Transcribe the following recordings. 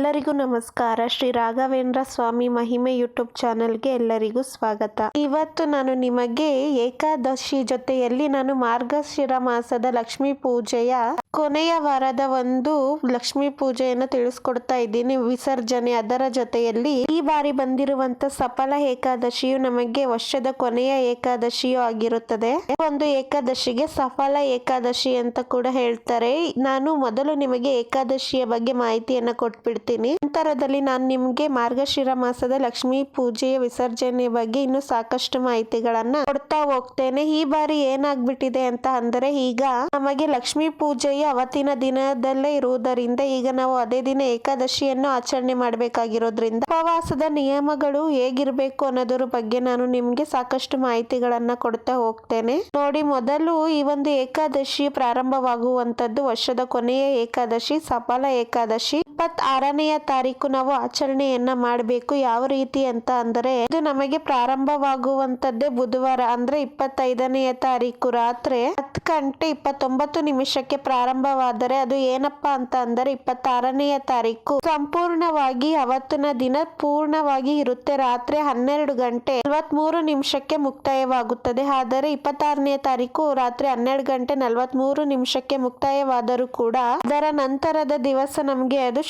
ಎಲ್ಲರಿಗೂ ನಮಸ್ಕಾರ. ಶ್ರೀ ರಾಘವೇಂದ್ರ ಸ್ವಾಮಿ ಮಹಿಮೆ ಯೂಟ್ಯೂಬ್ ಚಾನೆಲ್ಗೆ ಎಲ್ಲರಿಗೂ ಸ್ವಾಗತ. ಇವತ್ತು ನಾನು ನಿಮಗೆ ಏಕಾದಶಿ ಜೊತೆಯಲ್ಲಿ ನಾನು ಮಾರ್ಗಶಿರ ಮಾಸದ ಲಕ್ಷ್ಮೀ ಪೂಜೆಯ ಕೊನೆಯ ವಾರದ ಒಂದು ಲಕ್ಷ್ಮೀ ಪೂಜೆಯನ್ನು ತಿಳಿಸ್ಕೊಡ್ತಾ ಇದ್ದೀನಿ ವಿಸರ್ಜನೆ. ಅದರ ಜೊತೆಯಲ್ಲಿ ಈ ಬಾರಿ ಬಂದಿರುವಂತ ಸಫಲ ಏಕಾದಶಿಯು ನಮಗೆ ವರ್ಷದ ಕೊನೆಯ ಏಕಾದಶಿಯು ಆಗಿರುತ್ತದೆ. ಒಂದು ಏಕಾದಶಿಗೆ ಸಫಲ ಏಕಾದಶಿ ಅಂತ ಕೂಡ ಹೇಳ್ತಾರೆ. ನಾನು ಮೊದಲು ನಿಮಗೆ ಏಕಾದಶಿಯ ಬಗ್ಗೆ ಮಾಹಿತಿಯನ್ನು ಕೊಟ್ಬಿಡ್ತೀನಿ. ನಂತರದಲ್ಲಿ ನಾನು ನಿಮ್ಗೆ ಮಾರ್ಗಶಿರ ಮಾಸದ ಲಕ್ಷ್ಮೀ ಪೂಜೆಯ ವಿಸರ್ಜನೆ ಬಗ್ಗೆ ಇನ್ನು ಸಾಕಷ್ಟು ಮಾಹಿತಿಗಳನ್ನ ಕೊಡ್ತಾ ಹೋಗ್ತೇನೆ. ಈ ಬಾರಿ ಏನಾಗ್ಬಿಟ್ಟಿದೆ ಅಂತ ಅಂದ್ರೆ ಈಗ ನಮಗೆ ಲಕ್ಷ್ಮೀ ಪೂಜೆಯ ಅವತ್ತಿನ ದಿನದಲ್ಲೇ ಇರುವುದರಿಂದ ಈಗ ನಾವು ಅದೇ ದಿನ ಏಕಾದಶಿಯನ್ನು ಆಚರಣೆ ಮಾಡಬೇಕಾಗಿರೋದ್ರಿಂದ ಉಪವಾಸದ ನಿಯಮಗಳು ಹೇಗಿರ್ಬೇಕು ಅನ್ನೋದ್ರ ಬಗ್ಗೆ ನಾನು ನಿಮ್ಗೆ ಸಾಕಷ್ಟು ಮಾಹಿತಿಗಳನ್ನ ಕೊಡ್ತಾ ಹೋಗ್ತೇನೆ. ನೋಡಿ, ಮೊದಲು ಈ ಒಂದು ಏಕಾದಶಿ ಪ್ರಾರಂಭವಾಗುವಂತದ್ದು ವರ್ಷದ ಕೊನೆಯ ಏಕಾದಶಿ, ಸಫಲ ಏಕಾದಶಿ. ಇಪ್ಪತ್ ಆರನೆಯ ತಾರೀಕು ನಾವು ಆಚರಣೆಯನ್ನ ಮಾಡಬೇಕು. ಯಾವ ರೀತಿ ಅಂತ ಅಂದರೆ, ಇದು ನಮಗೆ ಪ್ರಾರಂಭವಾಗುವಂತದ್ದೇ ಬುಧವಾರ. ಅಂದ್ರೆ ಇಪ್ಪತ್ತೈದನೆಯ ತಾರೀಕು ರಾತ್ರಿ ಹತ್ತು ಗಂಟೆ ಇಪ್ಪತ್ತೊಂಬತ್ತು ನಿಮಿಷಕ್ಕೆ ಪ್ರಾರಂಭವಾದರೆ ಅದು ಏನಪ್ಪಾ ಅಂತ ಅಂದರೆ, ಇಪ್ಪತ್ತಾರನೆಯ ತಾರೀಕು. ಸಂಪೂರ್ಣವಾಗಿ ಅವತ್ತಿನ ದಿನ ಪೂರ್ಣವಾಗಿ ಇರುತ್ತೆ. ರಾತ್ರಿ ಹನ್ನೆರಡು ಗಂಟೆ ನಲವತ್ಮೂರು ನಿಮಿಷಕ್ಕೆ ಮುಕ್ತಾಯವಾಗುತ್ತದೆ. ಆದರೆ ಇಪ್ಪತ್ತಾರನೆಯ ತಾರೀಕು ರಾತ್ರಿ ಹನ್ನೆರಡು ಗಂಟೆ ನಲವತ್ಮೂರು ನಿಮಿಷಕ್ಕೆ ಮುಕ್ತಾಯವಾದರೂ ಕೂಡ, ಅದರ ನಂತರದ ದಿವಸ ನಮಗೆ ಅದು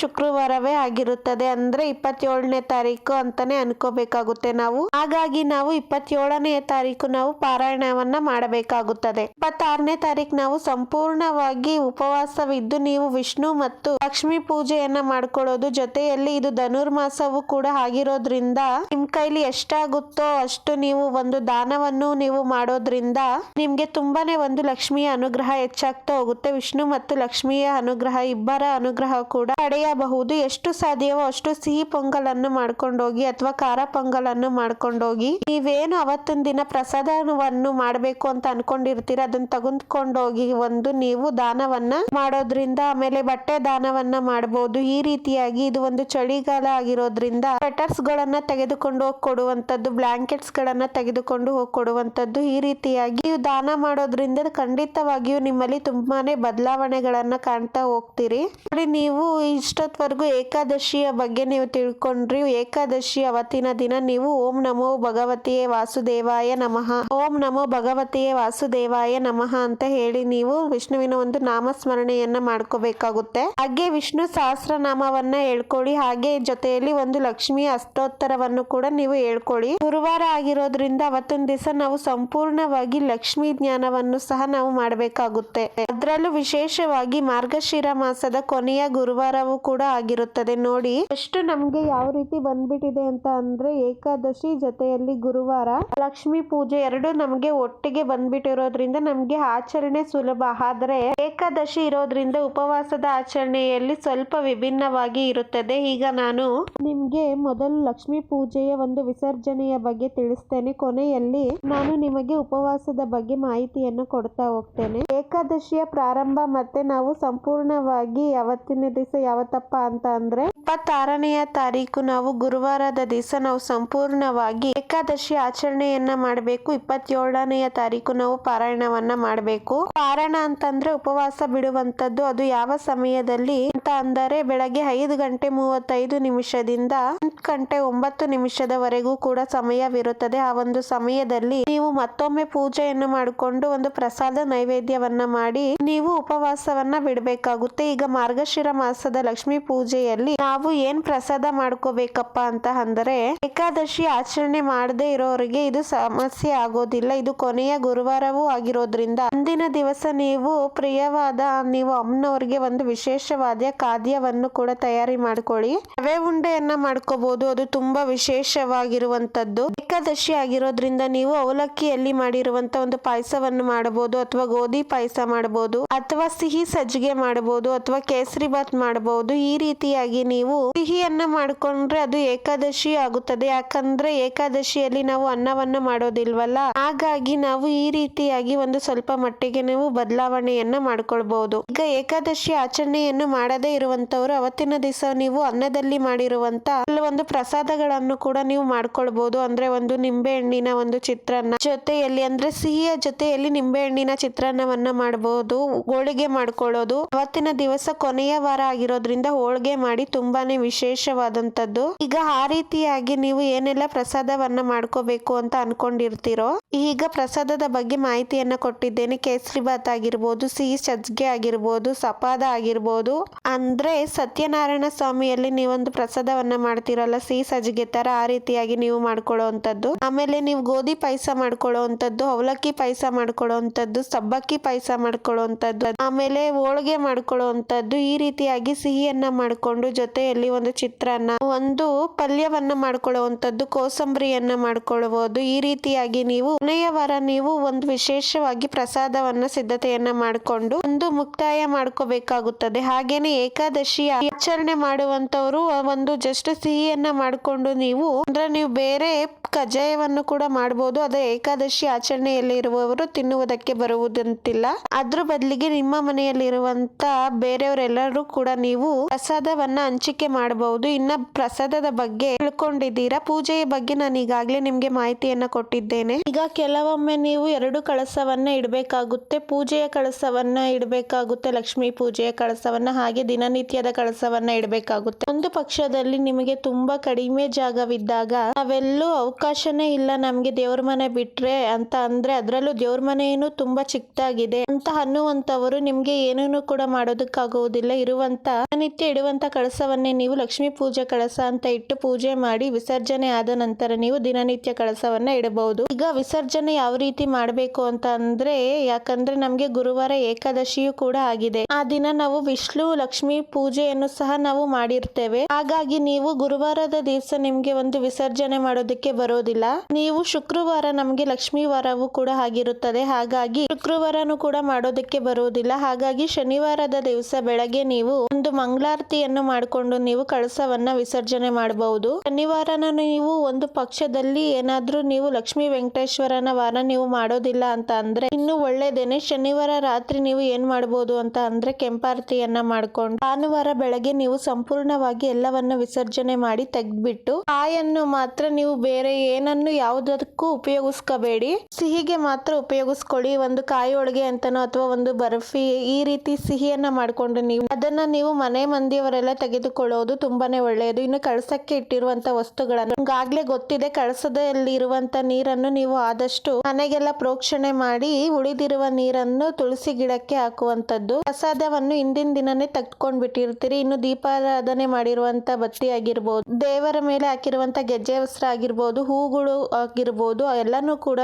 ಶುಕ್ರವಾರವೇ ಆಗಿರುತ್ತದೆ ಅಂದ್ರೆ ಇಪ್ಪತ್ತೇಳನೇ ತಾರೀಕು ಅಂತಾನೆ ಅನ್ಕೋಬೇಕಾಗುತ್ತೆ ನಾವು. ಹಾಗಾಗಿ ನಾವು ಇಪ್ಪತ್ತೇಳನೆಯ ತಾರೀಕು ನಾವು ಪಾರಾಯಣವನ್ನ ಮಾಡಬೇಕಾಗುತ್ತದೆ. ಇಪ್ಪತ್ತಾರನೇ ತಾರೀಕು ನಾವು ಸಂಪೂರ್ಣವಾಗಿ ಉಪವಾಸವಿದ್ದು ನೀವು ವಿಷ್ಣು ಮತ್ತು ಲಕ್ಷ್ಮಿ ಪೂಜೆಯನ್ನ ಮಾಡ್ಕೊಳ್ಳೋದು ಜೊತೆಯಲ್ಲಿ ಇದು ಧನುರ್ಮಾಸವು ಕೂಡ ಆಗಿರೋದ್ರಿಂದ ನಿಮ್ ಕೈಲಿ ಎಷ್ಟಾಗುತ್ತೋ ಅಷ್ಟು ನೀವು ಒಂದು ದಾನವನ್ನು ನೀವು ಮಾಡೋದ್ರಿಂದ ನಿಮ್ಗೆ ತುಂಬಾನೇ ಒಂದು ಲಕ್ಷ್ಮಿಯ ಅನುಗ್ರಹ ಹೆಚ್ಚಾಗ್ತಾ ಹೋಗುತ್ತೆ. ವಿಷ್ಣು ಮತ್ತು ಲಕ್ಷ್ಮಿಯ ಅನುಗ್ರಹ, ಇಬ್ಬರ ಅನುಗ್ರಹ ಕೂಡ ಪಡೆಯಬಹುದು. ಎಷ್ಟು ಸಾಧ್ಯವೋ ಅಷ್ಟು ಸಿಹಿ ಪೊಂಗಲನ್ನು ಮಾಡ್ಕೊಂಡೋಗಿ ಅಥವಾ ಖಾರ ಪೊಂಗಲನ್ನು ಮಾಡ್ಕೊಂಡೋಗಿ ನೀವೇನು ಅವತ್ತಿನ ದಿನ ಪ್ರಸಾದವನ್ನು ಮಾಡಬೇಕು ಅಂತ ಅನ್ಕೊಂಡಿರ್ತೀರ, ಅದನ್ನ ತಗೊಂಡ್ಕೊಂಡೋಗಿ ಒಂದು ನೀವು ದಾನವನ್ನ ಮಾಡೋದ್ರಿಂದ, ಆಮೇಲೆ ಬಟ್ಟೆ ದಾನವನ್ನ ಮಾಡಬಹುದು ಈ ರೀತಿಯಾಗಿ ಇದು ಒಂದು ಚಳಿಗಾಲ ಆಗಿರೋದ್ರಿಂದ ಸ್ವೆಟರ್ಸ್ ಗಳನ್ನ ತೆಗೆದುಕೊಂಡು ಹೋಗಿ ಕೊಡುವಂತದ್ದು ಬ್ಲಾಂಕೆಟ್ಸ್ ಗಳನ್ನ ತೆಗೆದುಕೊಂಡು ಹೋಗಿ ಕೊಡುವಂತದ್ದು ಈ ರೀತಿಯಾಗಿ ದಾನ ಮಾಡೋದ್ರಿಂದ ಖಂಡಿತವಾಗಿಯೂ ನಿಮ್ಮಲ್ಲಿ ತುಂಬಾನೇ ಬದಲಾವಣೆಗಳನ್ನ ಕಾಣ್ತಾ ಹೋಗ್ತೀರಿ. ನೋಡಿ, ನೀವು ಇಷ್ಟೊತ್ವರೆಗೂ ಏಕಾದಶಿಯ ಬಗ್ಗೆ ನೀವು ತಿಳ್ಕೊಂಡ್ರಿ. ಏಕಾದಶಿ ಅವತ್ತಿನ ದಿನ ನೀವು ಓಂ ನಮೋ ಭಗವತಿಯೇ ವಾಸುದೇವಾಯ ನಮಃ. ಓಂ ನಮೋ ಭಗವತಿಯೇ ವಾಸುದೇವಾಯ ನಮಃ ಅಂತ ಹೇಳಿ ನೀವು ವಿಷ್ಣುವಿನ ಒಂದು ನಾಮಸ್ಮರಣೆಯನ್ನ ಮಾಡ್ಕೋಬೇಕಾಗುತ್ತೆ. ಹಾಗೆ ವಿಷ್ಣು ಸಹಸ್ರನಾಮವನ್ನ ಹೇಳ್ಕೊಳ್ಳಿ. ಹಾಗೆ ಜೊತೆಯಲ್ಲಿ ಒಂದು ಲಕ್ಷ್ಮಿ ಅಷ್ಟೋತ್ತರವನ್ನು ಕೂಡ ನೀವು ಹೇಳ್ಕೊಳ್ಳಿ. ಗುರುವಾರ ಆಗಿರೋದ್ರಿಂದ ಅವತ್ತೊಂದ್ ದಿವಸ ನಾವು ಸಂಪೂರ್ಣವಾಗಿ ಲಕ್ಷ್ಮಿ ಜ್ಞಾನವನ್ನು ಸಹ ನಾವು ಮಾಡಬೇಕಾಗುತ್ತೆ. ಅದರಲ್ಲೂ ವಿಶೇಷವಾಗಿ ಮಾರ್ಗಶಿರ ಮಾಸದ ಕೊನೆಯ ಗುರುವಾರವೂ ಕೂಡ ಆಗಿರುತ್ತದೆ ನೋಡಿ, ಎಷ್ಟು ನಮ್ಗೆ ಯಾವ ರೀತಿ ಬಂದ್ಬಿಟ್ಟಿದೆ ಅಂತ ಅಂದ್ರೆ ಏಕಾದಶಿ ಜೊತೆಯಲ್ಲಿ ಗುರುವಾರ ಲಕ್ಷ್ಮಿ ಪೂಜೆ ಎರಡು ನಮ್ಗೆ ಒಟ್ಟಿಗೆ ಬಂದ್ಬಿಟ್ಟಿರೋದ್ರಿಂದ ನಮ್ಗೆ ಆಚರಣೆ ಸುಲಭ. ಆದ್ರೆ ಏಕಾದಶಿ ಇರೋದ್ರಿಂದ ಉಪವಾಸದ ಆಚರಣೆಯಲ್ಲಿ ಸ್ವಲ್ಪ ವಿಭಿನ್ನವಾಗಿ ಇರುತ್ತದೆ. ಈಗ ನಾನು ನಿಮ್ಗೆ ಮೊದಲು ಲಕ್ಷ್ಮಿ ಪೂಜೆಯ ಒಂದು ವಿಸರ್ಜನೆಯ ಬಗ್ಗೆ ತಿಳಿಸ್ತೇನೆ. ಕೊನೆಯಲ್ಲಿ ನಾನು ನಿಮಗೆ ಉಪವಾಸದ ಬಗ್ಗೆ ಮಾಹಿತಿಯನ್ನು ಕೊಡ್ತಾ ಹೋಗ್ತೇನೆ. ಏಕಾದಶಿಯ ಪ್ರಾರಂಭ ಮತ್ತೆ ನಾವು ಸಂಪೂರ್ಣವಾಗಿ ಯಾವತ್ತಿನ ದಿವಸ ಯಾವತ್ತಪ್ಪ ಅಂತ ಅಂದ್ರೆ ಇಪ್ಪತ್ತಾರನೆಯ ತಾರೀಕು ನಾವು ಗುರುವಾರದ ದಿವಸ ನಾವು ಸಂಪೂರ್ಣವಾಗಿ ಏಕಾದಶಿ ಆಚರಣೆಯನ್ನ ಮಾಡಬೇಕು. ಇಪ್ಪತ್ತೇಳನೆಯ ತಾರೀಕು ನಾವು ಪಾರಾಯಣವನ್ನ ಮಾಡಬೇಕು. ಪಾರಾಯಣ ಅಂತಂದ್ರೆ ಉಪವಾಸ ಬಿಡುವಂತದ್ದು ಅದು ಯಾವ ಸಮಯದಲ್ಲಿ ಅಂತ ಅಂದರೆ ಬೆಳಗ್ಗೆ ಐದು ಗಂಟೆ ಮೂವತ್ತೈದು ನಿಮಿಷದಿಂದ ಗಂಟೆ ಒಂಬತ್ತು ನಿಮಿಷದವರೆಗೂ ಕೂಡ ಸಮಯವಿರುತ್ತದೆ. ಆ ಒಂದು ಸಮಯದಲ್ಲಿ ಮತ್ತೊಮ್ಮೆ ಪೂಜೆಯನ್ನು ಮಾಡಿಕೊಂಡು ಒಂದು ಪ್ರಸಾದ ನೈವೇದ್ಯವನ್ನ ಮಾಡಿ ನೀವು ಉಪವಾಸವನ್ನ ಬಿಡಬೇಕಾಗುತ್ತೆ. ಈಗ ಮಾರ್ಗಶಿರ ಮಾಸದ ಲಕ್ಷ್ಮಿ ಪೂಜೆಯಲ್ಲಿ ನಾವು ಏನ್ ಪ್ರಸಾದ ಮಾಡ್ಕೋಬೇಕಪ್ಪ ಅಂತ ಅಂದರೆ, ಏಕಾದಶಿ ಆಚರಣೆ ಮಾಡದೇ ಇರೋರಿಗೆ ಇದು ಸಮಸ್ಯೆ ಆಗೋದಿಲ್ಲ. ಇದು ಕೊನೆಯ ಗುರುವಾರವೂ ಆಗಿರೋದ್ರಿಂದ ಅಂದಿನ ದಿವಸ ನೀವು ಪ್ರಿಯವಾದ ನೀವು ಅಮ್ಮನವ್ರಿಗೆ ಒಂದು ವಿಶೇಷವಾದ ಖಾದ್ಯವನ್ನು ಕೂಡ ತಯಾರಿ ಮಾಡ್ಕೊಳ್ಳಿ. ರವೆ ಉಂಡೆಯನ್ನ ಮಾಡ್ಕೋಬಹುದು ಅದು ತುಂಬಾ ವಿಶೇಷವಾಗಿರುವಂತದ್ದು. ಏಕಾದಶಿ ಆಗಿರೋದ್ರಿಂದ ನೀವು ಅವಲಕ್ಕಿಯಲ್ಲಿ ಮಾಡಿರುವಂತ ಒಂದು ಪಾಯಸವನ್ನು ಮಾಡಬಹುದು ಅಥವಾ ಗೋಧಿ ಪಾಯಸ ಮಾಡಬಹುದು ಅಥವಾ ಸಿಹಿ ಸಜ್ಜಿಗೆ ಮಾಡಬಹುದು ಅಥವಾ ಕೇಸರಿ ಬಾತ್ ಮಾಡಬಹುದು. ಈ ರೀತಿಯಾಗಿ ನೀವು ಸಿಹಿಯನ್ನ ಮಾಡ್ಕೊಂಡ್ರೆ ಅದು ಏಕಾದಶಿ ಆಗುತ್ತದೆ. ಯಾಕಂದ್ರೆ ಏಕಾದಶಿಯಲ್ಲಿ ನಾವು ಅನ್ನವನ್ನ ಮಾಡೋದಿಲ್ವಲ್ಲ? ಹಾಗಾಗಿ ನಾವು ಈ ರೀತಿಯಾಗಿ ಒಂದು ಸ್ವಲ್ಪ ಮಟ್ಟಿಗೆ ನೀವು ಬದಲಾವಣೆಯನ್ನ ಮಾಡ್ಕೊಳ್ಬಹುದು. ಈಗ ಏಕಾದಶಿ ಆಚರಣೆಯನ್ನು ಮಾಡದೇ ಇರುವಂತವ್ರು ಅವತ್ತಿನ ದಿವಸ ನೀವು ಅನ್ನದಲ್ಲಿ ಮಾಡಿರುವಂತ ಕೆಲವೊಂದು ಪ್ರಸಾದಗಳನ್ನು ಕೂಡ ನೀವು ಮಾಡ್ಕೊಳ್ಬಹುದು ಅಂದ್ರೆ ಒಂದು ನಿಂಬೆ ಹಣ್ಣಿನ ಒಂದು ಚಿತ್ರಾನ್ನ ಜೊತೆಯಲ್ಲಿ, ಅಂದ್ರೆ ಸಿಹಿಯ ಜೊತೆಯಲ್ಲಿ ನಿಂಬೆ ಹಣ್ಣಿನ ಚಿತ್ರಾನ್ನವನ್ನ ಮಾಡಬಹುದು ಹೋಳಿಗೆ ಮಾಡ್ಕೊಳ್ಳೋದು. ಅವತ್ತಿನ ದಿವಸ ಕೊನೆಯ ವಾರ ಆಗಿರೋದ್ರಿಂದ ಹೋಳಿಗೆ ಮಾಡಿ ತುಂಬಾನೇ ವಿಶೇಷವಾದಂತದ್ದು ಈಗ ಆ ರೀತಿಯಾಗಿ ನೀವು ಏನೆಲ್ಲ ಪ್ರಸಾದವನ್ನ ಮಾಡ್ಕೋಬೇಕು ಅಂತ ಅನ್ಕೊಂಡಿರ್ತೀರೋ, ಈಗ ಪ್ರಸಾದದ ಬಗ್ಗೆ ಮಾಹಿತಿಯನ್ನ ಕೊಟ್ಟಿದ್ದೇನೆ. ಕೇಸರಿ ಬಾತ್ ಆಗಿರ್ಬೋದು, ಸಿಹಿ ಸಜ್ಜಿಗೆ ಆಗಿರ್ಬೋದು, ಸಪಾದ ಆಗಿರ್ಬೋದು. ಅಂದ್ರೆ ಸತ್ಯನಾರಾಯಣ ಸ್ವಾಮಿಯಲ್ಲಿ ನೀವೊಂದು ಪ್ರಸಾದವನ್ನ ಮಾಡ್ತಿರಲ್ಲ ಸಿಹಿ ಸಜ್ಜಿಗೆ ತರ ಆ ರೀತಿಯಾಗಿ ನೀವು ಮಾಡ್ಕೊಳ್ಳುವಂಥದ್ದು ಆಮೇಲೆ ನೀವು ಗೋಧಿ ಪಾಯಸ ಮಾಡ್ಕೊಳ್ಳುವಂಥದ್ದು ಅವಲಕ್ಕಿ ಪಾಯಸ ಮಾಡ್ಕೊಳ್ಳೋ ಅಂಥದ್ದು, ಸಬ್ಬಕ್ಕಿ ಪಾಯಸ ಮಾಡ್ಕೊಳ್ಳೋ ಅಂಥದ್ದು, ಆಮೇಲೆ ಹೋಳಿಗೆ ಮಾಡ್ಕೊಳ್ಳುವಂಥದ್ದು ಈ ರೀತಿಯಾಗಿ ಸಿಹಿಯನ್ನ ಮಾಡ್ಕೊಂಡು ಜೊತೆಯಲ್ಲಿ ಒಂದು ಚಿತ್ರಾನ್ನ, ಒಂದು ಪಲ್ಯವನ್ನ ಮಾಡ್ಕೊಳ್ಳುವಂಥದ್ದು ಕೋಸಂಬರಿಯನ್ನ ಮಾಡ್ಕೊಳ್ಳಬಹುದು. ಈ ರೀತಿಯಾಗಿ ನೀವು ಕೊನೆಯ ವಾರ ನೀವು ಒಂದು ವಿಶೇಷವಾಗಿ ಪ್ರಸಾದವನ್ನ ಸಿದ್ಧತೆಯನ್ನ ಮಾಡಿಕೊಂಡು ಒಂದು ಮುಕ್ತಾಯ ಮಾಡ್ಕೋಬೇಕಾಗುತ್ತದೆ. ಹಾಗೇನೆ ಏಕಾದಶಿ ಆಚರಣೆ ಮಾಡುವಂತವರು ಒಂದು ಜಸ್ಟ್ ಸಿಹಿಯನ್ನ ಮಾಡಿಕೊಂಡು ನೀವು ಅಂದ್ರೆ ನೀವು ಬೇರೆ ಕಜ್ಜಾಯವನ್ನು ಕೂಡ ಮಾಡಬಹುದು ಅದೇ ಏಕಾದಶಿ ಆಚರಣೆಯಲ್ಲಿ ಇರುವವರು ತಿನ್ನುವುದಕ್ಕೆ ಬರುವುದಂತಿಲ್ಲ. ಅದ್ರ ಬದಲಿಗೆ ನಿಮ್ಮ ಮನೆಯಲ್ಲಿರುವಂತ ಬೇರೆಯವರೆಲ್ಲರೂ ಕೂಡ ನೀವು ಪ್ರಸಾದವನ್ನ ಹಂಚಿಕೆ ಮಾಡಬಹುದು. ಇನ್ನ ಪ್ರಸಾದದ ಬಗ್ಗೆ ತಿಳ್ಕೊಂಡಿದ್ದೀರಾ? ಪೂಜೆಯ ಬಗ್ಗೆ ನಾನು ಈಗಾಗಲೇ ನಿಮ್ಗೆ ಮಾಹಿತಿಯನ್ನ ಕೊಟ್ಟಿದ್ದೇನೆ. ಈಗ ಕೆಲವೊಮ್ಮೆ ನೀವು ಎರಡು ಕಳಸವನ್ನ ಇಡಬೇಕಾಗುತ್ತೆ. ಪೂಜೆಯ ಕಳಸವನ್ನ ಇಡಬೇಕಾಗುತ್ತೆ, ಲಕ್ಷ್ಮೀ ಪೂಜೆಯ ಕಳಸವನ್ನ, ಹಾಗೆ ದಿನನಿತ್ಯದ ಕಳಸವನ್ನ ಇಡಬೇಕಾಗುತ್ತೆ. ಒಂದು ಪಕ್ಷದಲ್ಲಿ ನಿಮಗೆ ತುಂಬಾ ಕಡಿಮೆ ಜಾಗವಿದ್ದಾಗ ನಾವೆಲ್ಲೂ ಅವಕಾಶನೇ ಇಲ್ಲ ನಮ್ಗೆ ದೇವ್ರ ಮನೆ ಬಿಟ್ರೆ ಅಂತ ಅಂದ್ರೆ ಅದ್ರಲ್ಲೂ ದೇವ್ರ ಮನೆ ಏನು ತುಂಬಾ ಚಿಕ್ಕದಾಗಿದೆ ಅಂತ ಅನ್ನುವಂತವರು ನಿಮ್ಗೆ ಏನೇನು ಕೂಡ ಮಾಡೋದಕ್ಕಾಗುವುದಿಲ್ಲ ಇರುವಂತ ನಿತ್ಯ ಇಡುವಂತ ಕಳಸವನ್ನೇ ನೀವು ಲಕ್ಷ್ಮೀ ಪೂಜೆ ಕಳಸ ಅಂತ ಇಟ್ಟು ಪೂಜೆ ಮಾಡಿ ವಿಸರ್ಜನೆ ಆದ ನಂತರ ನೀವು ದಿನನಿತ್ಯ ಕಳಸವನ್ನ ಇಡಬಹುದು. ಈಗ ವಿಸರ್ಜನೆ ಯಾವ ರೀತಿ ಮಾಡಬೇಕು ಅಂತ ಅಂದ್ರೆ ಯಾಕಂದ್ರೆ ನಮ್ಗೆ ಗುರುವಾರ ಏಕಾದಶಿಯು ಕೂಡ ಆಗಿದೆ. ಆ ದಿನ ನಾವು ವಿಷ್ಣು ಲಕ್ಷ್ಮಿ ಪೂಜೆಯನ್ನು ಸಹ ನಾವು ಮಾಡಿರ್ತೇವೆ. ಹಾಗಾಗಿ ನೀವು ಗುರುವಾರದ ದಿವಸ ನಿಮ್ಗೆ ಒಂದು ವಿಸರ್ಜನೆ ಮಾಡೋದಕ್ಕೆ ಬರೋದಿಲ್ಲ. ನೀವು ಶುಕ್ರವಾರ ನಮಗೆ ಲಕ್ಷ್ಮೀ ವಾರವೂ ಕೂಡ ಆಗಿರುತ್ತದೆ. ಹಾಗಾಗಿ ಶುಕ್ರವಾರನು ಕೂಡ ಮಾಡೋದಕ್ಕೆ ಬರುವುದಿಲ್ಲ ಹಾಗಾಗಿ ಶನಿವಾರದ ದಿವಸ ಬೆಳಗ್ಗೆ ನೀವು ಒಂದು ಮಂಗಳಾರತಿಯನ್ನು ಮಾಡಿಕೊಂಡು ನೀವು ಕಳಸವನ್ನ ವಿಸರ್ಜನೆ ಮಾಡಬಹುದು. ಶನಿವಾರನ ನೀವು ಒಂದು ಪಕ್ಷದಲ್ಲಿ ಏನಾದ್ರೂ ನೀವು ಲಕ್ಷ್ಮೀ ವೆಂಕಟೇಶ್ವರನ ವಾರ ನೀವು ಮಾಡೋದಿಲ್ಲ ಅಂತ ಅಂದ್ರೆ ಇನ್ನು ಒಳ್ಳೇದೇನೆ. ಶನಿವಾರ ರಾತ್ರಿ ನೀವು ಏನ್ ಮಾಡಬಹುದು ಅಂತ ಅಂದ್ರೆ ಕೆಂಪಾರತಿಯನ್ನ ಮಾಡ್ಕೊಂಡು ಭಾನುವಾರ ಬೆಳಗ್ಗೆ ನೀವು ಸಂಪೂರ್ಣವಾಗಿ ಎಲ್ಲವನ್ನ ವಿಸರ್ಜನೆ ಮಾಡಿ ತೆಗ್ದ್ಬಿಟ್ಟು, ಕಾಯನ್ನು ಮಾತ್ರ ನೀವು ಬೇರೆ ಏನನ್ನು ಯಾವುದಕ್ಕೂ ಉಪಯೋಗಿಸ್ಕೋಬೇಡಿ. ಸಿಹಿಗೆ ಮಾತ್ರ ಉಪಯೋಗಿಸ್ಕೊಳ್ಳಿ ಒಂದು ಕಾಯಿ ಹೋಳಿಗೆ ಅಂತನೋ ಅಥವಾ ಒಂದು ಬರ್ಫಿ ಈ ರೀತಿ ಸಿಹಿಯನ್ನ ಮಾಡ್ಕೊಂಡು ನೀವು ಅದನ್ನ ನೀವು ಮನೆ ಮಂದಿಯವರೆಲ್ಲ ತೆಗೆದುಕೊಳ್ಳೋದು ತುಂಬಾನೇ ಒಳ್ಳೆಯದು. ಇನ್ನು ಕಳಸಕ್ಕೆ ಇಟ್ಟಿರುವಂತ ವಸ್ತುಗಳನ್ನು ಈಗಾಗಲೇ ಗೊತ್ತಿದೆ. ಕಳಸದಲ್ಲಿ ಇರುವಂತ ನೀರನ್ನು ನೀವು ಆದಷ್ಟು ಮನೆಗೆಲ್ಲ ಪ್ರೋಕ್ಷಣೆ ಮಾಡಿ ಉಳಿದಿರುವ ನೀರನ್ನು ತುಳಸಿ ಗಿಡಕ್ಕೆ ಹಾಕುವಂತದ್ದು ಪ್ರಸಾದವನ್ನು ಹಿಂದಿನ ದಿನನೇ ತೆಗೆದುಕೊಂಡ್ ಬಿಟ್ಟಿರ್ತೀರಿ ಇನ್ನು ದೀಪಾರಾಧನೆ ಮಾಡಿರುವಂತ ಬತ್ತಿ ಆಗಿರ್ಬೋದು ದೇವರ ಮೇಲೆ ಹಾಕಿರುವಂತ ಗೆಜ್ಜೆ ವಸ್ತ್ರ ಆಗಿರ್ಬೋದು ಹೂಗಳು ಆಗಿರ್ಬೋದು, ಎಲ್ಲಾನು ಕೂಡ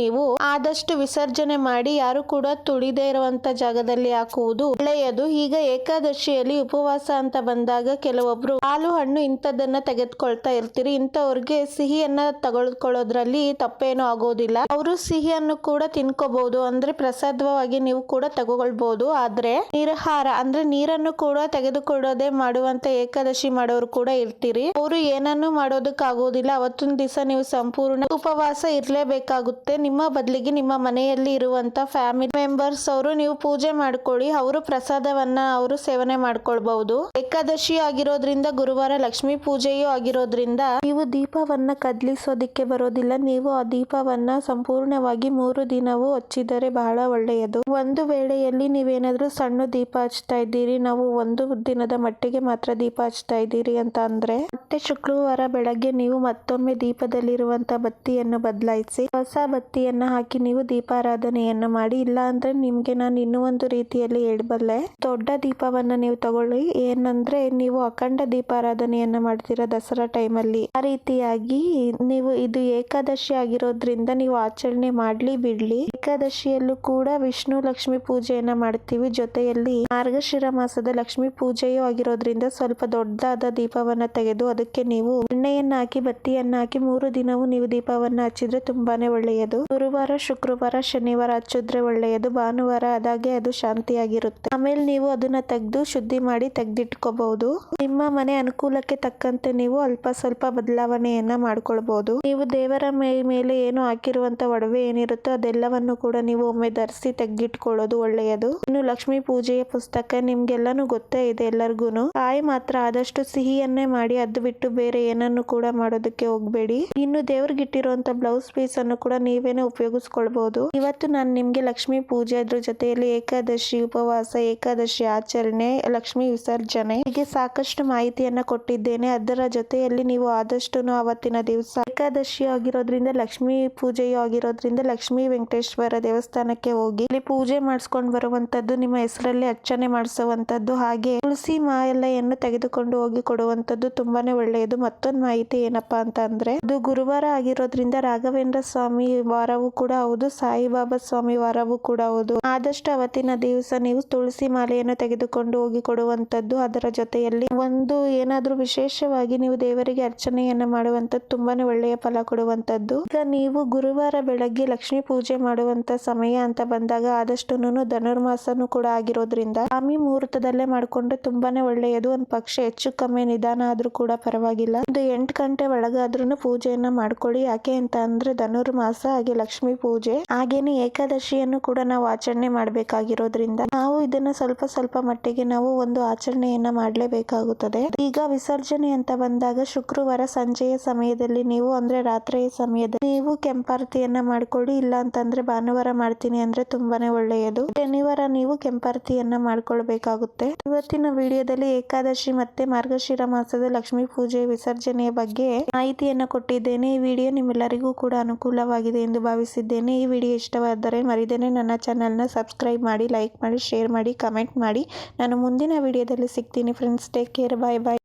ನೀವು ಆದಷ್ಟು ವಿಸರ್ಜನೆ ಮಾಡಿ ಯಾರು ಕೂಡ ತುಳಿದೇ ಇರುವಂತ ಜಾಗದಲ್ಲಿ ಹಾಕುವುದು ಒಳ್ಳೆಯದು. ಈಗ ಏಕಾದಶಿಯಲ್ಲಿ ಉಪವಾಸ ಅಂತ ಬಂದಾಗ ಕೆಲವೊಬ್ರು ಹಾಲು ಹಣ್ಣು ಇಂಥದ್ದನ್ನ ತೆಗೆದುಕೊಳ್ತಾ ಇರ್ತೀರಿ. ಇಂಥವ್ರಿಗೆ ಸಿಹಿಯನ್ನ ತಗೊಳ್ಕೊಳ್ಳೋದ್ರಲ್ಲಿ ತಪ್ಪೇನು ಆಗೋದಿಲ್ಲ. ಅವರು ಸಿಹಿಯನ್ನು ಕೂಡ ತಿನ್ಕೋಬಹುದು. ಅಂದ್ರೆ ಪ್ರಸಾದವಾಗಿ ನೀವು ಕೂಡ ತಗೊಳ್ಬಹುದು. ಆದ್ರೆ ನಿರಹಾರ, ಅಂದ್ರೆ ನೀರನ್ನು ಕೂಡ ತೆಗೆದುಕೊಳ್ಳೋದೇ ಮಾಡುವಂತ ಏಕಾದಶಿ ಮಾಡೋರು ಕೂಡ ಇರ್ತೀರಿ. ಅವರು ಏನನ್ನು ಮಾಡೋದಕ್ಕಾಗೋದಿಲ್ಲ. ಅವತ್ತೊಂದು ದಿವಸ ನೀವು ಸಂಪೂರ್ಣ ಉಪವಾಸ ಇರಲೇಬೇಕಾಗುತ್ತೆ. ನಿಮ್ಮ ಬದಲಿಗೆ ನಿಮ್ಮ ಮನೆಯಲ್ಲಿ ಇರುವಂತ ಫ್ಯಾಮಿಲಿ ಮೆಂಬರ್ಸ್ ಅವರು ನೀವು ಪೂಜೆ ಮಾಡ್ಕೊಳ್ಳಿ, ಅವರು ಪ್ರಸಾದವನ್ನ ಅವರು ಸೇವನೆ ಮಾಡ್ಕೊಳ್ಬಹುದು. ಏಕಾದಶಿ ಆಗಿರೋದ್ರಿಂದ, ಗುರುವಾರ ಲಕ್ಷ್ಮೀ ಪೂಜೆಯೂ ಆಗಿರೋದ್ರಿಂದ ನೀವು ದೀಪವನ್ನ ಕದ್ಲಿಸೋದಿಕ್ಕೆ ಬರೋದಿಲ್ಲ. ನೀವು ಆ ದೀಪವನ್ನ ಸಂಪೂರ್ಣವಾಗಿ ಮೂರು ದಿನವೂ ಹಚ್ಚಿದರೆ ಬಹಳ ಒಳ್ಳೆಯದು. ಒಂದು ವೇಳೆಯಲ್ಲಿ ನೀವೇನಾದ್ರೂ ಸಣ್ಣ ದೀಪ ಹಚ್ತಾ ಇದ್ದೀರಿ, ನಾವು ಒಂದು ದಿನದ ಮಟ್ಟಿಗೆ ಮಾತ್ರ ದೀಪ ಹಚ್ತಾ ಇದ್ದೀರಿ ಅಂತ ಅಂದ್ರೆ ಮತ್ತೆ ಶುಕ್ರವಾರ ಬೆಳಗ್ಗೆ ನೀವು ಮತ್ತೊಮ್ಮೆ ದೀಪದಲ್ಲಿರುವಂತ ಬತ್ತಿಯನ್ನು ಬದಲಾಯಿಸಿ, ಹೊಸ ಬತ್ತಿಯನ್ನ ಹಾಕಿ ನೀವು ದೀಪಾರಾಧನೆಯನ್ನು ಮಾಡಿ. ಇಲ್ಲ ಅಂದ್ರೆ ನಿಮ್ಗೆ ನಾನು ಇನ್ನೂ ಒಂದು ರೀತಿಯಲ್ಲಿ ಹೇಳ್ಬಲ್ಲೆ, ದೊಡ್ಡ ದೀಪವನ್ನ ನೀವು ತಗೊಳ್ಳಿ. ಏನಂದ್ರೆ ನೀವು ಅಖಂಡ ದೀಪಾರಾಧನೆಯನ್ನ ಮಾಡ್ತೀರಾ ದಸರಾ ಟೈಮಲ್ಲಿ. ಆ ರೀತಿಯಾಗಿ ನೀವು ಇದು ಏಕಾದಶಿ ಆಗಿರೋದ್ರಿಂದ ನೀವು ಆಚರಣೆ ಮಾಡ್ಲಿ ಬಿಡ್ಲಿ. ಏಕಾದಶಿಯಲ್ಲೂ ಕೂಡ ವಿಷ್ಣು ಲಕ್ಷ್ಮಿ ಪೂಜೆಯನ್ನ ಮಾಡ್ತೀವಿ. ಜೊತೆಯಲ್ಲಿ ಮಾರ್ಗಶಿರ ಮಾಸದ ಲಕ್ಷ್ಮಿ ಪೂಜೆಯೂ ಆಗಿರೋದ್ರಿಂದ ಸ್ವಲ್ಪ ದೊಡ್ಡದಾದ ದೀಪವನ್ನ ತೆಗೆದು ಅದಕ್ಕೆ ನೀವು ಎಣ್ಣೆಯನ್ನ ಹಾಕಿ, ಬತ್ತಿಯನ್ನ ಹಾಕಿ ಮೂರು ದಿನವೂ ನೀವು ದೀಪವನ್ನು ಹಚ್ಚಿದ್ರೆ ತುಂಬಾನೇ ಒಳ್ಳೆಯದು. ಗುರುವಾರ, ಶುಕ್ರವಾರ, ಶನಿವಾರ ಹಚ್ಚಿದ್ರೆ ಒಳ್ಳೆಯದು. ಭಾನುವಾರ ಅದಾಗೆ ಅದು ಶಾಂತಿಯಾಗಿರುತ್ತೆ. ಆಮೇಲೆ ನೀವು ಅದನ್ನ ತೆಗೆದು ಶುದ್ಧಿ ಮಾಡಿ ತೆಗೆದಿಟ್ಕೋಬಹುದು. ನಿಮ್ಮ ಮನೆ ಅನುಕೂಲಕ್ಕೆ ತಕ್ಕಂತೆ ನೀವು ಅಲ್ಪ ಸ್ವಲ್ಪ ಬದಲಾವಣೆಯನ್ನ ಮಾಡ್ಕೊಳ್ಬಹುದು ನೀವು ದೇವರ ಮೇ- ಮೇಲೆ ಏನು ಹಾಕಿರುವಂತ ಒಡವೆ ಏನಿರುತ್ತೋ ಅದೆಲ್ಲವನ್ನು ಕೂಡ ನೀವು ಒಮ್ಮೆ ಧರಿಸಿ ತೆಗೆದಿಟ್ಕೊಳ್ಳೋದು ಒಳ್ಳೆಯದು. ಇನ್ನು ಲಕ್ಷ್ಮೀ ಪೂಜೆಯ ಪುಸ್ತಕ ನಿಮ್ಗೆಲ್ಲಾನು ಗೊತ್ತೇ ಇದೆ ಎಲ್ಲರಿಗೂನು. ಕಾಯಿ ಮಾತ್ರ ಆದಷ್ಟು ಸಿಹಿಯನ್ನೇ ಮಾಡಿ ಅದು ಬಿಟ್ಟು ಬೇರೆ ಏನನ್ನು ಕೂಡ ಮಾಡೋದಕ್ಕೆ ಹೋಗ್ಬೇಡಿ. ಇನ್ನು ದೇವ್ರಿಗೆ ಇಟ್ಟಿರುವಂತ ಬ್ಲೌಸ್ ಪೀಸ್ ಅನ್ನು ಕೂಡ ನೀವೇನೆ ಉಪಯೋಗಿಸ್ಕೊಳ್ಬಹುದು ಇವತ್ತು ನಾನು ನಿಮ್ಗೆ ಲಕ್ಷ್ಮೀ ಪೂಜೆ ಅದ್ರ ಜೊತೆಯಲ್ಲಿ ಏಕಾದಶಿ ಉಪವಾಸ, ಏಕಾದಶಿ ಆಚರಣೆ, ಲಕ್ಷ್ಮೀ ವಿಸರ್ಜನೆ ಹೀಗೆ ಸಾಕಷ್ಟು ಮಾಹಿತಿಯನ್ನ ಕೊಟ್ಟಿದ್ದೇನೆ. ಅದರ ಜೊತೆಯಲ್ಲಿ ನೀವು ಆದಷ್ಟು ಅವತ್ತಿನ ದಿವಸ ಏಕಾದಶಿ ಆಗಿರೋದ್ರಿಂದ, ಲಕ್ಷ್ಮೀ ಪೂಜೆಯು ಆಗಿರೋದ್ರಿಂದ ಲಕ್ಷ್ಮೀ ವೆಂಕಟೇಶ್ವರ ದೇವಸ್ಥಾನಕ್ಕೆ ಹೋಗಿ ಇಲ್ಲಿ ಪೂಜೆ ಮಾಡಿಸ್ಕೊಂಡು ಬರುವಂತದ್ದು ನಿಮ್ಮ ಹೆಸರಲ್ಲಿ ಅರ್ಚನೆ ಮಾಡಿಸುವಂತದ್ದು ಹಾಗೆ ತುಳಸಿ ಮಾಲೆಯನ್ನು ತೆಗೆದುಕೊಂಡು ಹೋಗಿ ಕೊಡುವಂತದ್ದು ತುಂಬಾನೇ ಒಳ್ಳೆಯದು. ಮತ್ತೊಂದು ಮಾಹಿತಿ ಏನಪ್ಪಾ ಅಂತ ಅಂದ್ರೆ ಇದು ಗುರುವಾರ ಆಗಿರೋದ್ರಿಂದ ರಾಘವೇಂದ್ರ ಸ್ವಾಮಿ ವಾರವೂ ಕೂಡ ಹೌದು, ಸಾಯಿಬಾಬಾ ಸ್ವಾಮಿ ವಾರವೂ ಕೂಡ ಹೌದು. ಆದಷ್ಟು ಅವತ್ತಿನ ದಿವಸ ನೀವು ತುಳಸಿ ಮಾಲೆಯನ್ನು ತೆಗೆದುಕೊಂಡು ಹೋಗಿ ಕೊಡುವಂತದ್ದು ಅದರ ಜೊತೆಯಲ್ಲಿ ಒಂದು ಏನಾದರೂ ವಿಶೇಷವಾಗಿ ನೀವು ದೇವರಿಗೆ ಅರ್ಚನೆಯನ್ನ ಮಾಡುವಂತದ್ದು ತುಂಬಾನೇ ಒಳ್ಳೆಯ ಫಲ ಕೊಡುವಂತದ್ದು ಈಗ ನೀವು ಗುರುವಾರ ಬೆಳಗ್ಗೆ ಲಕ್ಷ್ಮೀ ಪೂಜೆ ಮಾಡುವಂತ ಸಮಯ ಅಂತ ಬಂದಾಗ ಆದಷ್ಟು ಧನುರ್ಮಾಸನು ಕೂಡ ಆಗಿರೋದ್ರಿಂದ ಸ್ವಾಮಿ ಮುಹೂರ್ತದಲ್ಲೇ ಮಾಡಿಕೊಂಡ್ರೆ ತುಂಬಾನೇ ಒಳ್ಳೆಯದು. ಒಂದು ಪಕ್ಷ ಹೆಚ್ಚು ಕಮ್ಮಿ ನಿಧಾನ ಆದ್ರೂ ಕೂಡ ಪರವಾಗಿಲ್ಲ. ಒಂದು ಎಂಟು ಗಂಟೆ ಒಳಗಾದ್ರೂ ಪೂಜೆಯನ್ನ ಮಾಡ್ಕೊಳ್ಳಿ. ಯಾಕೆ ಅಂತ ಅಂದ್ರೆ ಧನುರ್ಮಾಸ ಹಾಗೆ ಲಕ್ಷ್ಮಿ ಪೂಜೆ ಹಾಗೇನೆ ಏಕಾದಶಿಯನ್ನು ಕೂಡ ನಾವು ಆಚರಣೆ ಮಾಡಬೇಕಾಗಿರೋದ್ರಿಂದ ನಾವು ಇದನ್ನ ಸ್ವಲ್ಪ ಸ್ವಲ್ಪ ಮಟ್ಟಿಗೆ ನಾವು ಒಂದು ಆಚರಣೆಯನ್ನ ಮಾಡಲೇಬೇಕಾಗುತ್ತದೆ. ಈಗ ವಿಸರ್ಜನೆ ಅಂತ ಬಂದಾಗ ಶುಕ್ರವಾರ ಸಂಜೆಯ ಸಮಯದಲ್ಲಿ ನೀವು ಅಂದ್ರೆ ರಾತ್ರಿಯ ಸಮಯದಲ್ಲಿ ನೀವು ಕೆಂಪಾರತಿಯನ್ನ ಮಾಡ್ಕೊಳ್ಳಿ. ಇಲ್ಲ ಅಂತಂದ್ರೆ ಭಾನುವಾರ ಮಾಡ್ತೀನಿ ಅಂದ್ರೆ ತುಂಬಾನೇ ಒಳ್ಳೆಯದು. ಶನಿವಾರ ನೀವು ಕೆಂಪಾರತಿಯನ್ನ ಮಾಡ್ಕೊಳ್ಬೇಕಾಗುತ್ತೆ. ಇವತ್ತಿನ ವಿಡಿಯೋದಲ್ಲಿ ಏಕಾದಶಿ ಮತ್ತೆ ಮಾರ್ಗಶಿರ ಮಾಸದ ಲಕ್ಷ್ಮೀ ಪೂಜೆ ವಿಸರ್ಜನೆಯ ಬಗ್ಗೆ ಮಾಹಿತಿಯನ್ನ ಕೊಟ್ಟಿದ್ದೇನೆ. ಈ ವಿಡಿಯೋ ನಿಮ್ಮೆಲ್ಲರಿಗೂ ಕೂಡ ಅನುಕೂಲವಾಗಿದೆ ಎಂದು ಭಾವಿಸಿದ್ದೇನೆ. ಈ ವಿಡಿಯೋ ಇಷ್ಟವಾದರೆ ಮರಿದೇನೆ ನನ್ನ ಚಾನಲ್ನ ಸಬ್ಸ್ಕ್ರೈಬ್ ಮಾಡಿ ಲೈಕ್ ಮಾಡಿ ಶೇರ್ ಮಾಡಿ ಕಮೆಂಟ್ ಮಾಡಿ. ನಾನು ಮುಂದಿನ ವಿಡಿಯೋದಲ್ಲಿ ಸಿಗ್ತೀನಿ friends take care bye bye